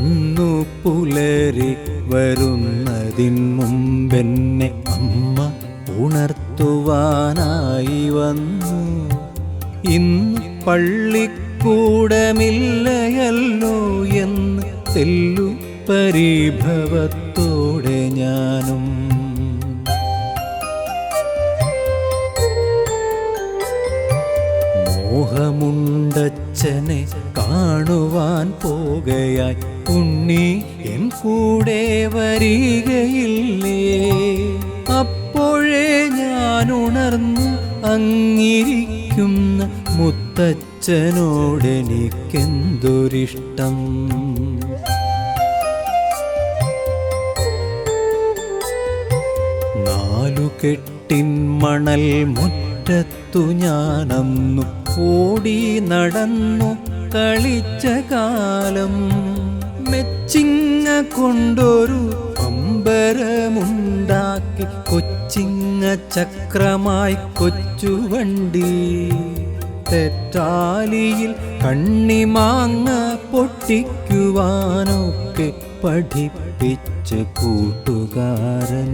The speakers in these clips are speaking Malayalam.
അന്നു പുലരി വരുന്നതിൻ മുമ്പെന്നെ അമ്മ ഉണർത്തുവാനായി വന്നു. ഇന്ന് പള്ളിക്കൂടമില്ലയല്ലോ എന്ന് തെല്ലു പരിഭവത്തോടെ ഞാനും മോഹമുണ്ടച്ഛനെ കാണുവാൻ പോകയായി ഉണ്ണി എൻ കൂടെ വരികയില്ലേ? അപ്പോഴേ ഞാൻ ഉണർന്നു അങ്ങിരിക്കുന്ന മുത്തച്ഛനോടെനിക്കെന്തൊരിഷ്ടം നാലു കെട്ടിൻ മണൽ മുറ്റത്തു ഞാനന്നു ഓടി നടന്നു കളിച്ച കാലം മെച്ചിങ്ങ കൊണ്ടൊരു പമ്പരമുണ്ടാക്കി കൊച്ചിങ്ങ ചക്രമായി കൊച്ചുവണ്ടി തെറ്റാലിയിൽ കണ്ണിമാങ്ങ പൊട്ടിക്കുവാനൊക്കെ പഠിപ്പിച്ച കൂട്ടുകാരൻ.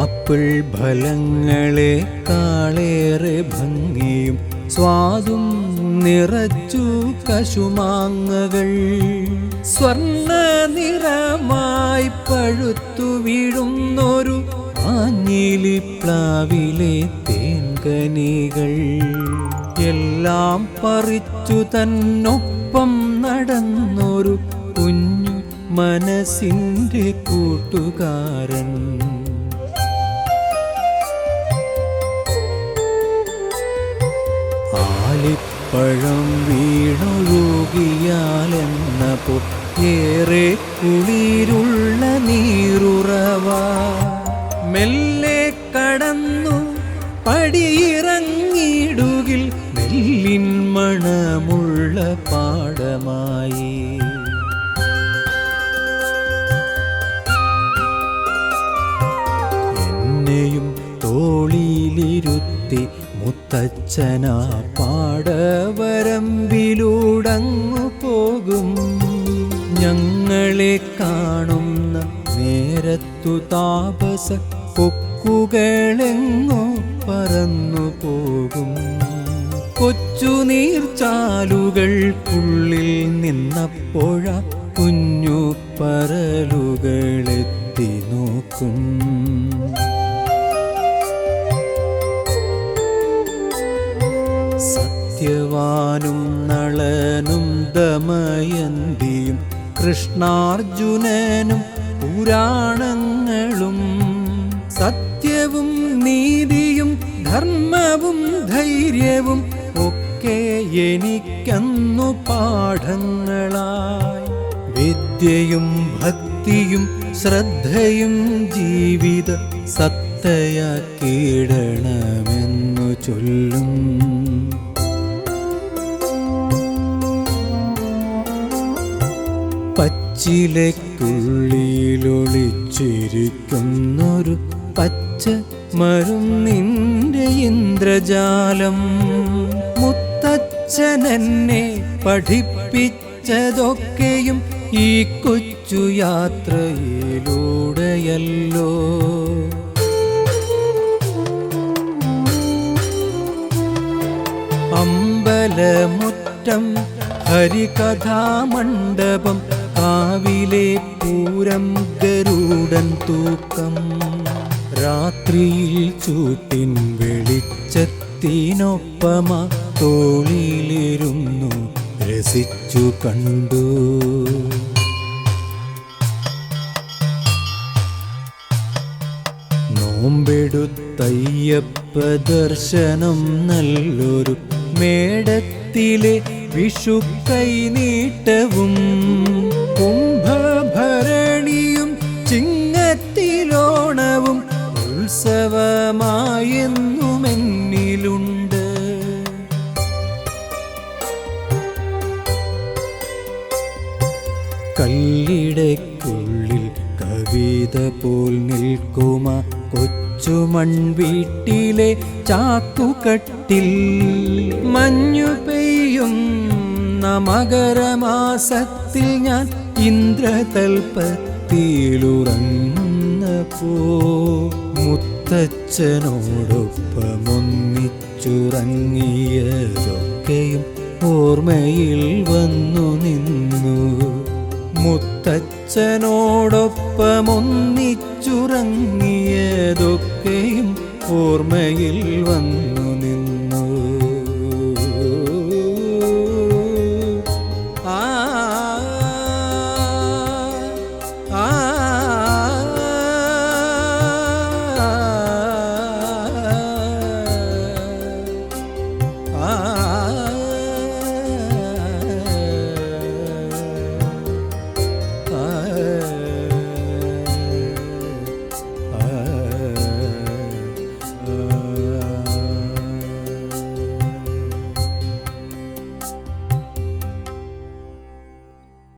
ആപ്പിൾ ഫലങ്ങളെ കാളേറെ ഭംഗിയും സ്വാദും നിറച്ചു കശുമാങ്ങകൾ. സ്വർണ നിറമായി പഴുത്തു വീഴുന്നൊരു ആഞ്ഞിലി പ്ലാവിലെ തേൻകനികൾ. എല്ലാം പറിച്ചു തന്നൊപ്പം നടന്നൊരു കുഞ്ഞു മനസ്സിന്റെ കൂട്ടുകാരൻ. ആലിപ്പഴം വീണൊഴുകിയാലെന്നപ്പോ ഏറെ കുളിരുള്ള നീറുറവ മെല്ലെ കടന്നു പടിയിറങ്ങിടുകിൽ നെല്ലിൻ മണമുള്ള പാടമായി. എന്നെയും തോളിലിരുത്തി മുത്തച്ഛനാ ഞങ്ങളെ കാണുന്ന നേരത്തു താപസ കൊക്കുകളെങ്ങോ പറന്നു പോകും. കൊച്ചു നീർച്ചാലുകൾക്കുള്ളിൽ നിന്നപ്പോഴ കുഞ്ഞു പരലുകളെത്തി നോക്കും. സത്യവാനും നളനും ദമയന്തിയും കൃഷ്ണാർജുനനും പുരാണങ്ങളും സത്യവും നീതിയും ധർമ്മവും ധൈര്യവും ഒക്കെ എനിക്കന്നു പാഠങ്ങളായി. വിദ്യയും ഭക്തിയും ശ്രദ്ധയും ജീവിത സത്തയാക്കിയിടണമെന്നു ചൊല്ലും. പച്ചിലക്കുള്ളിലൊളിച്ചിരിക്കുന്നൊരു പച്ച മരുന്നിന്റെ ഇന്ദ്രജാലം. മുത്തച്ഛനെന്നെ പഠിപ്പിച്ചതൊക്കെയും ഈ കൊച്ചു യാത്രയിലൂടെയല്ലോ. അമ്പലമുറ്റം ഹരികഥാമണ്ഡപം കാവിലെ പൂരം ഗരുടൻ തൂക്കം രാത്രിയിൽ ചൂട്ടിൻ വെളിച്ചത്തിനൊപ്പമ തോളിലിരുന്നു രസിച്ചു കണ്ടു. നോമ്പെടുത്തയ്യപ്പ ദർശനം നല്ലൊരു മേടത്തിലെ വിഷു കൈനീട്ടവും നിൽക്കുമ കൊച്ചു മൺവീട്ടിലെ ചാക്കുകട്ടിൽ മഞ്ഞു പെയ്യുന്ന മകരമാസത്തിൽ ഞാൻ ഇന്ദ്രതൽപ്പത്തിലുറങ്ങുന്നപ്പോ മുത്തച്ഛനോടൊപ്പമൊന്നിച്ചുറങ്ങിയതൊക്കെയും ഓർമ്മയിൽ വന്നു നിന്നു. മുത്തച്ഛനോടൊപ്പമൊന്നിച്ചുറങ്ങിയതൊക്കെയും ഓർമ്മയിൽ വന്നു.